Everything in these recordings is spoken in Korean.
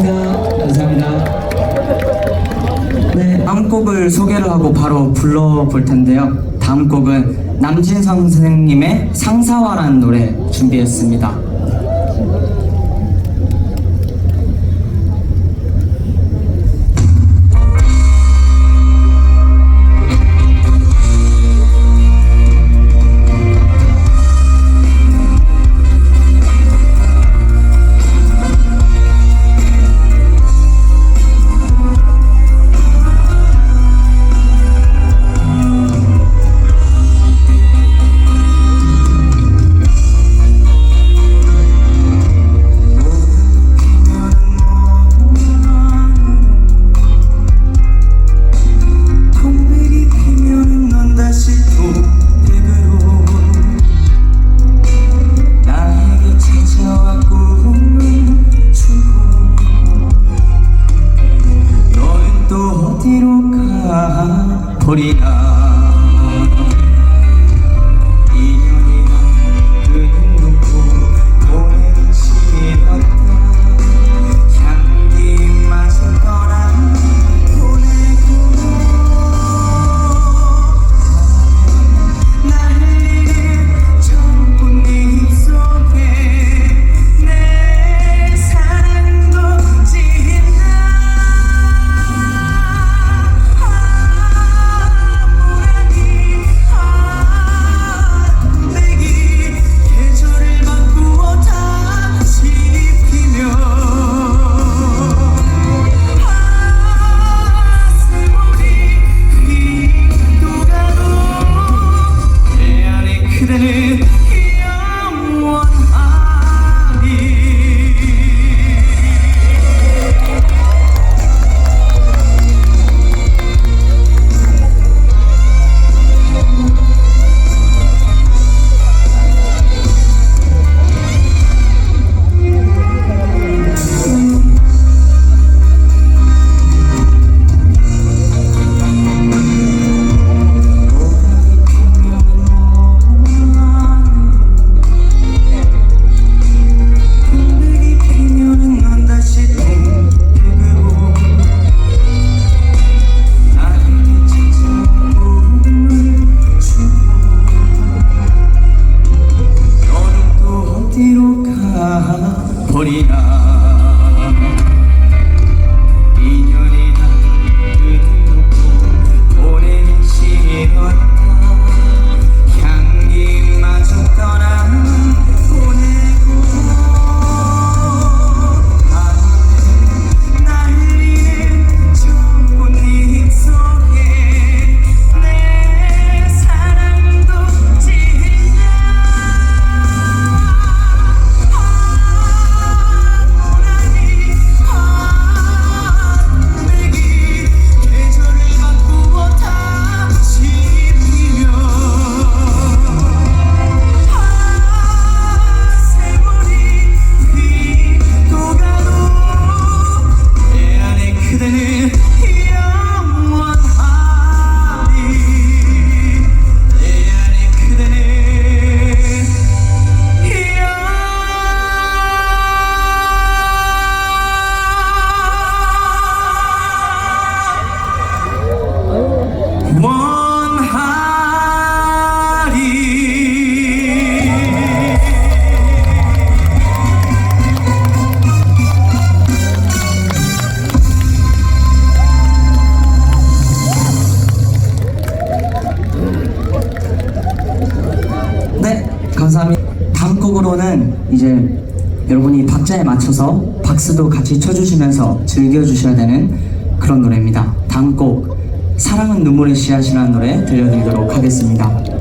감사합니다. 감사합니다. 네, 다음 곡을 소개를 하고 바로 불러볼 텐데요. 다음 곡은 남진 선생님의 상사화라는 노래 준비했습니다. 맞춰서 박수도 같이 쳐주시면서 즐겨주셔야 되는 그런 노래입니다. 다음 곡 사랑은 눈물의 씨앗이라는 노래 들려드리도록 하겠습니다.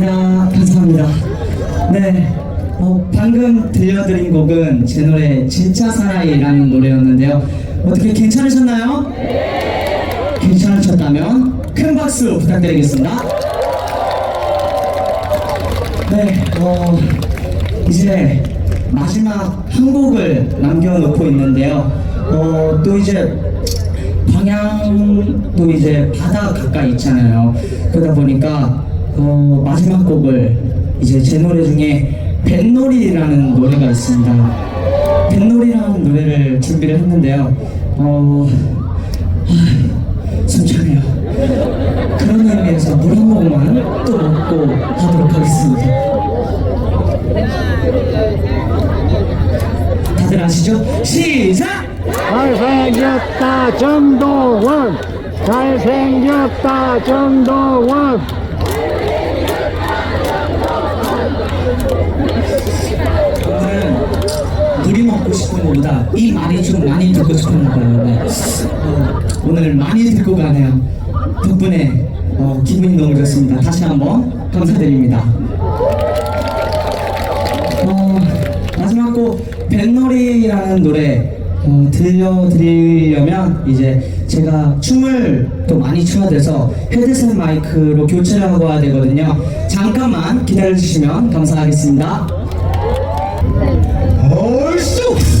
감사합니다. 감사합니다. 네. 어, 방금 들려드린 곡은 제 노래 진짜 사나이라는 노래였는데요. 어떻게 괜찮으셨나요? 괜찮으셨다면 큰 박수 부탁드리겠습니다. 네, 어, 이제 마지막 한 곡을 남겨놓고 있는데요. 어, 또 이제 방향도 이제 바다 가까이 있잖아요. 그러다 보니까 어, 마지막 곡을 이제 제 노래 중에 뱃놀이라는 노래가 있습니다. 뱃놀이라는 노래를 준비를 했는데요. 어, 아, 숨차네요. 그런 의미에서 물 한 모금만 또 먹고 하도록 하겠습니다. 다들 아시죠? 시작! 잘생겼다 정도원 잘생겼다 정도원 오늘은 먹고 싶은 것보다 이 말이 좀 많이 듣고 싶은 거예요. 네. 어, 오늘 많이 듣고 가네요. 덕분에 어, 기분이 너무 좋습니다. 다시 한번 감사드립니다. 어, 마지막 곡 뱃놀이라는 노래 어, 들려드리려면 이제 제가 춤을 또 많이 춰야 돼서 헤드셋 마이크로 교체를 하고 와야 되거든요. 잠깐만 기다려주시면 감사하겠습니다. is.